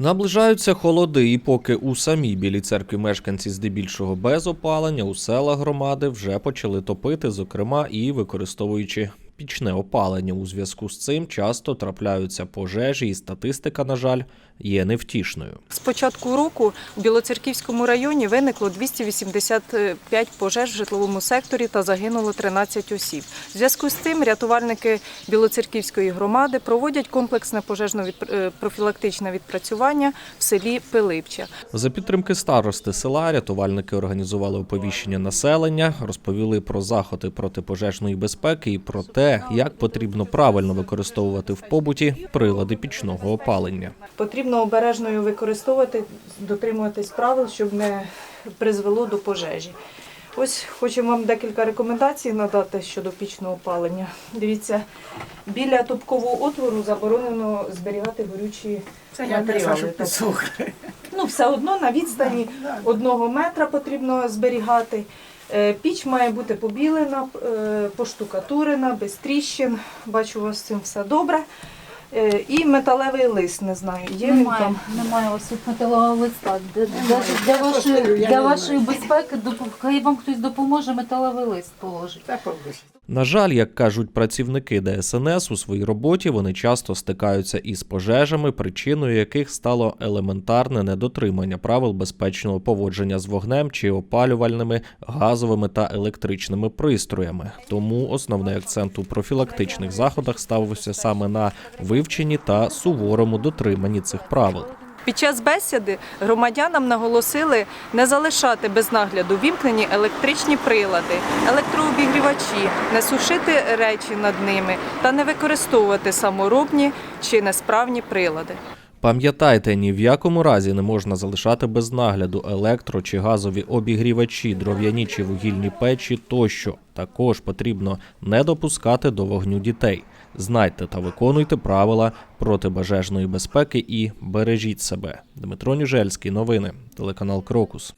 Наближаються холоди, і поки у самій білій церкві мешканці здебільшого без опалення у селах громади вже почали топити, зокрема і використовуючи пічне опалення. У зв'язку з цим часто трапляються пожежі, і статистика, на жаль, є невтішною. З початку року у Білоцерківському районі виникло 285 пожеж в житловому секторі та загинуло 13 осіб. В зв'язку з цим рятувальники Білоцерківської громади проводять комплексне пожежно-профілактичне відпрацювання в селі Пилипча. За підтримки старости села рятувальники організували оповіщення населення, розповіли про заходи протипожежної безпеки і про те, як потрібно правильно використовувати в побуті прилади пічного опалення. Потрібно обережно використовувати, дотримуватись правил, щоб не призвело до пожежі. Ось хочемо вам декілька рекомендацій надати щодо пічного опалення. Дивіться, біля топкового отвору заборонено зберігати горючі Це матеріали. Ну, все одно на відстані одного метра потрібно зберігати. Е, Піч має бути побілена, е, поштукатурена, без тріщин. Бачу, у вас з цим все добре. Е, І металевий лист, не знаю, є він Немає, там. немає ось тут металевого листа. Для, для, для, вашої, для вашої безпеки, хай вам хтось допоможе металевий лист положить. На жаль, як кажуть працівники ДСНС у своїй роботі, вони часто стикаються із пожежами, причиною яких стало елементарне недотримання правил безпечного поводження з вогнем чи опалювальними газовими та електричними пристроями. Тому основний акцент у профілактичних заходах ставився саме на вивченні та суворому дотриманні цих правил. Під час бесіди громадянам наголосили не залишати без нагляду вімкнені електричні прилади, електрообігрівачі, не сушити речі над ними та не використовувати саморобні чи несправні прилади. Пам'ятайте, ні в якому разі не можна залишати без нагляду електро чи газові обігрівачі, дров'яні чи вугільні печі тощо. Також потрібно не допускати до вогню дітей. Знайте та виконуйте правила протибажежної безпеки і бережіть себе. Дмитро Ніжельський, новини, телеканал Крокус.